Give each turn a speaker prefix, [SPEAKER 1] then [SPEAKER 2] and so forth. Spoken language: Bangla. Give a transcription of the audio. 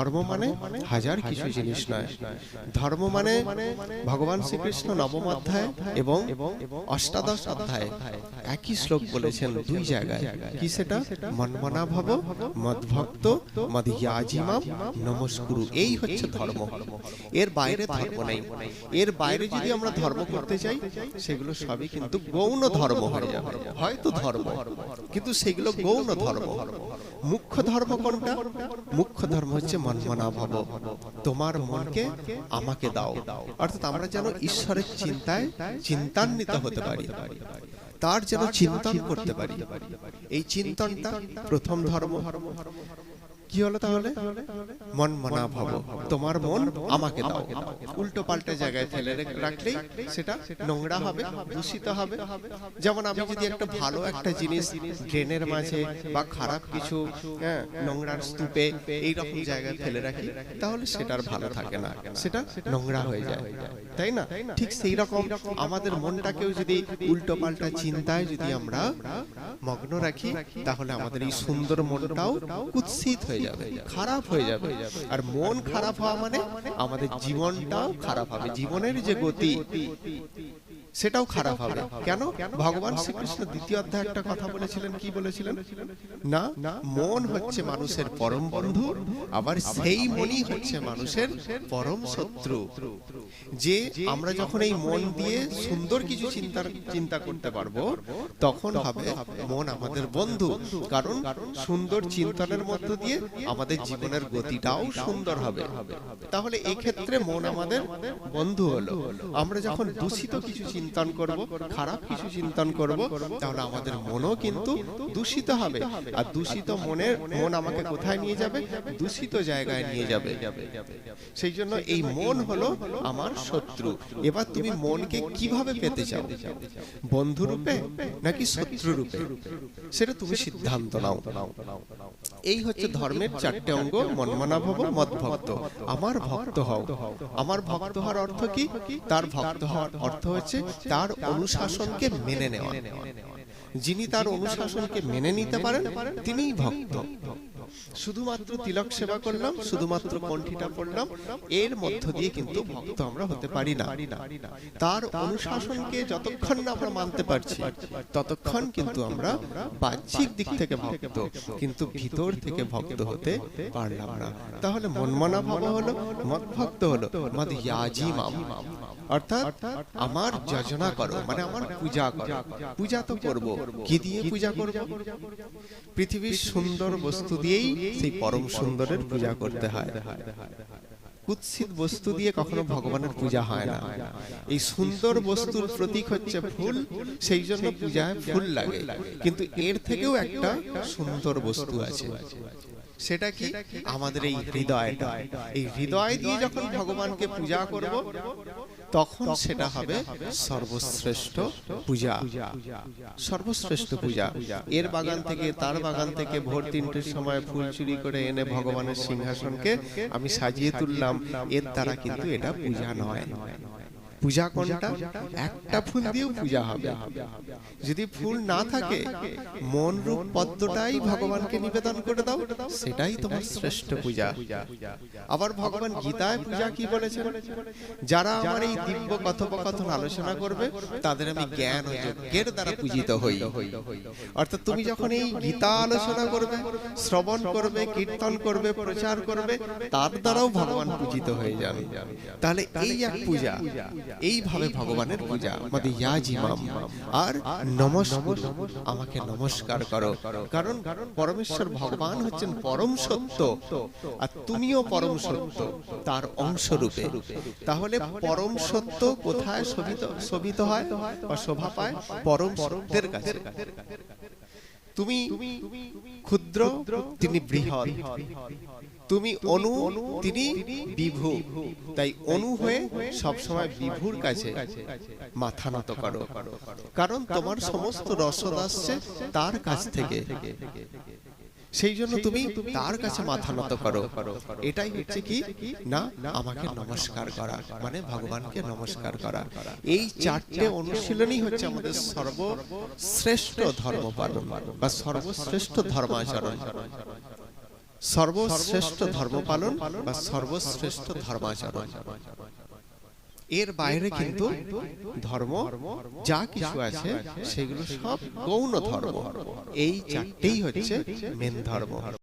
[SPEAKER 1] ধর্ম মানে হাজার কিছু জিনিস নয়। ধর্ম মানে ভগবান শ্রীকৃষ্ণ নবম অধ্যায় এবং অষ্টাদশ অধ্যায়। একই শ্লোক বলেছেন দুই জায়গায়। কি সেটা? মনমনা ভব, মদভক্ত, মদিয়াজিমাম, নমস্কুরু। এই হচ্ছে ধর্ম। এর বাইরে ধর্ম নেই। এর বাইরে যদি আমরা ধর্ম করতে চাই সেগুলো সবই কিন্তু গৌণ ধর্ম হয়ে যাবে। হয়তো ধর্ম, কিন্তু সেগুলো গৌণ ধর্ম। মুখ্য ধর্ম কোনটা? মুখ্য ধর্ম হচ্ছে মনমনা ভব তোমার মনকে আমাকে দাও। অর্থাৎ আমরা যেন ঈশ্বরের চিন্তায় চিন্তান্বিত হতে পারি। তার যেন চিন্তন করতে পারি। এই চিন্তনটা প্রথম ধর্ম। কি হলো তাহলে? মন মনা ভাব তোমার মন আমাকে দাও। উল্টো পাল্টা জায়গায় ফেলে রাখলেই সেটা নোংরা হবে, দূষিত হবে। যেমন আমি যদি একটা ভালো একটা জিনিস ড্রেনের মাঝে বা খারাপ কিছু হ্যাঁ নোংরার স্তূপে এই রকম জায়গায় ফেলে রাখি, তাহলে সেটার ভালো থাকে না। সেটা নোংরা হয়ে যায়। তাই না? ঠিক সেই রকম আমাদের মনটাকেও যদি উল্টো পাল্টা চিন্তায় যদি আমরা মগ্ন রাখি, তাহলে আমাদের এই সুন্দর মনটাও কুৎসিত হয়ে যাবে। খারাপ হয়ে যাবে। আর মন খারাপ হওয়া মানে আমাদের জীবনটাও খারাপ হবে। জীবনের যে গতি। সেটাও খারাপ হবে। কেন? ভগবান শ্রীকৃষ্ণ দ্বিতীয় অধ্যায় একটা কথা বলেছিলেন কি বলেছিলেন? না মন হচ্ছে মানুষের পরম বন্ধু আবার সেই মনই হচ্ছে মানুষের পরম শত্রু। যে আমরা যখন এই মন দিয়ে সুন্দর কিছু চিন্তার চিন্তা করতে পারব তখন হবে মন আমাদের বন্ধু। কারণ সুন্দর চিন্তনের মধ্য দিয়ে আমাদের জীবনের গতিটাও সুন্দর হবে। তাহলে এই ক্ষেত্রে মন আমাদের বন্ধু হলো। আমরা যখন দূষিত কিছু চিন্তন করব, খারাপ কিছু চিন্তন করব, তাহলে আমাদের মনও কিন্তু দূষিত হবে। আর দূষিত মনের মন আমাকে কোথায় নিয়ে যাবে? দূষিত জায়গায় নিয়ে যাবে। সেই জন্য এই মন হলো আমার শত্রু। এবার তুমি মনকে কীভাবে পেতে চাও? বন্ধু রূপে নাকি শত্রু রূপে সেটা তুমি সিদ্ধান্ত নাও। এই হচ্ছে ধর্মের চারটে অঙ্গ মনমানা ভব মত ভক্ত আমার ভক্ত হও। আমার ভক্ত হওয়ার অর্থ কি? তার ভক্ত হওয়ার অর্থ হচ্ছে তার অনুশাসনকে মেনে নেওয়া। যিনি তার অনুশাসনকে মেনে নিতে পারেন তিনিই ভক্ত। শুধুমাত্র তিলক সেবা করলাম, শুধুমাত্র কণ্ঠিটা পড়লাম, এর মধ্য দিয়ে কিন্তু ভক্ত আমরা হতে পারি না। তার অনুশাসনকে যতক্ষণ না আমরা মানতে পারছি, ততক্ষণ কিন্তু আমরা বাহ্যিক দিক থেকে ভক্ত, কিন্তু ভিতর থেকে ভক্ত হতে পারলাম না। তাহলে মনমনা ভাব হলো মত ভক্ত হলো, মদ ইয়াজি মাম। অর্থাৎ আমার যোজনা করো মানে আমার পূজা করো। পূজা তো করব, কি দিয়ে পূজা করব? পৃথিবীর সুন্দর বস্তু দিয়েই সেই পরম সুন্দরের পূজা করতে হয়। কুৎসিত বস্তু দিয়ে কখনো ভগবানের পূজা হয় না। এই সুন্দর বস্তুর প্রতীক হচ্ছে ফুল, সেই জন্য পূজায় ফুল লাগে। কিন্তু এর থেকেও একটা সুন্দর বস্তু আছে। সেটা কি? আমাদের এই হৃদয়টা। এই হৃদয় দিয়ে যখন ভগবানকে পূজা করব তখন সেটা হবে সর্বশ্রেষ্ঠ পূজা। সর্বশ্রেষ্ঠ পূজা। এর বাগান থেকে তার বাগান থেকে ভোর তিনটের সময় ফুল চুরি করে এনে ভগবানের সিংহাসনকে আমি সাজিয়ে তুললাম। এর দ্বারা কিন্তু এটা পূজা নয়। পূজা কোনটা? একটা ফুল দিয়েও পূজা হবে। যদি ফুল না থাকে মন রূপ পদ্মটাই ভগবানকে নিবেদন করে দাও। সেটাই তোমার শ্রেষ্ঠ পূজা। আবার ভগবান গীতায় পূজা কি বলেছেন? যারা আমার এই দিব্য কথোপকথন আলোচনা করবে তাদের আমি জ্ঞান ও যজ্ঞের দ্বারা পূজিত হই। অর্থাৎ তুমি যখন এই গীতা আলোচনা করবে শ্রবণ করবে কীর্তন করবে প্রচার করবে তার দ্বারাও ভগবান পূজিত হয়ে যাবে তাহলে এই এক পূজা। এইভাবে ভগবানের পূজা। আমাদের ইয়াজিমাম আর নমস্কার। আমাকে নমস্কার করো। কারণ পরমেশ্বর ভগবান হচ্ছেন পরম সত্য। আর তুমিও পরম সত্য। তার অংশ রূপে তাহলে পরম সত্য কোথায় শোভিত শোভিত হয় বা শোভা পায়? পরম সত্যের কাছে। তুমি ক্ষুদ্র তিনি বৃহৎ। তুমি অনু তিনি বিভু। তাই অনু হয়ে সব সময় বিভুর কাছে মাথা নত করো। কারণ তোমার সমস্ত রসদ আসছে তার কাছ থেকে। সেই জন্য তুমি তার কাছে মাথা নত করো। এটাই হচ্ছে কি? না আমাকে নমস্কার করা। মানে ভগবানকে নমস্কার করা। এই চারটে অনুশীলনই হচ্ছে আমাদের সর্বশ্রেষ্ঠ ধর্ম পালন বা সর্বশ্রেষ্ঠ ধর্মাচরণ। সর্বশ্রেষ্ঠ ধর্ম পালন বা সর্বশ্রেষ্ঠ ধর্মাচরণ। এর বাইরে কিন্তু ধর্ম যা কিছু আছে সেগুলো সব গৌণ ধর্ম। এই চারটেই হচ্ছে মেন ধর্ম।